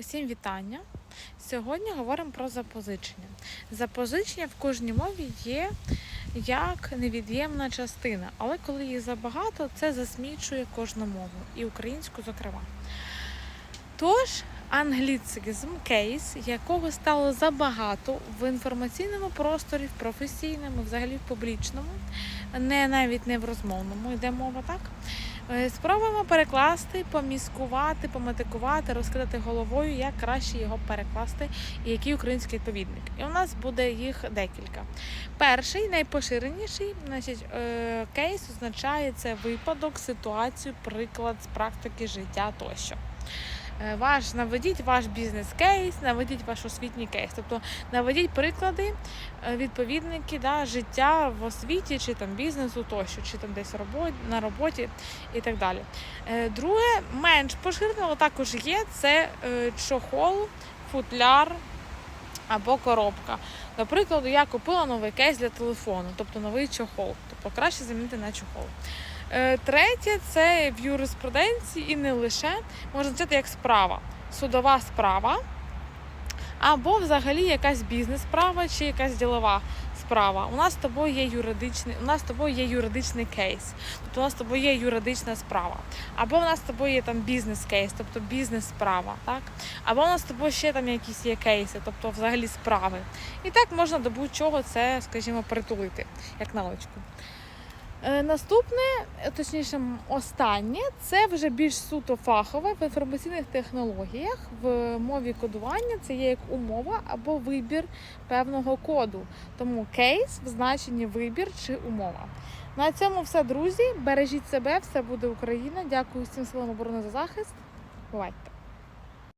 Усім вітання. Сьогодні говоримо про запозичення. Запозичення в кожній мові є як невід'ємна частина, але коли їх забагато, це засмічує кожну мову, і українську, зокрема. Тож, англіцизм кейс, якого стало забагато в інформаційному просторі, в професійному, взагалі в публічному, не навіть не в розмовному, йде мова так. Е, Спробуємо перекласти, поміскувати, пометикувати, розкидати головою, як краще його перекласти і який український відповідник. І у нас буде їх декілька. Перший, найпоширеніший, значить, е, кейс означає це випадок, ситуацію, приклад з практики життя тощо. Е, Ваш наведіть ваш бізнес-кейс, наведіть ваш освітній кейс. Тобто наведіть приклади, е, відповідники да, життя в освіті чи там бізнесу тощо, чи там десь робо- на роботі і так далі. Е, Друге, менш поширене, але також є, це чохол, футляр або коробка. До прикладу, я купила новий кейс для телефону, тобто новий чохол. Тобто краще замінити на чохол. Е, Третє це в юриспруденції і не лише можна сказати як справа, судова справа, або взагалі якась бізнес-справа чи якась ділова справа. У нас з тобою є юридичний, у нас з тобою є юридичний кейс, тобто у нас з тобою є юридична справа. Або у нас з тобою є там бізнес-кейс, тобто бізнес-справа, так? Або у нас з тобою ще там якісь є кейси, тобто взагалі справи. І так можна до будь-чого це, скажімо, притулити, як навичку. Е, Наступне, точніше, останнє, це вже більш суто фахове в інформаційних технологіях, в мові кодування це є як умова або вибір певного коду. Тому кейс в значенні вибір чи умова. На цьому все, друзі. Бережіть себе, все буде Україна. Дякую всім силам оборони за захист. Бувайте!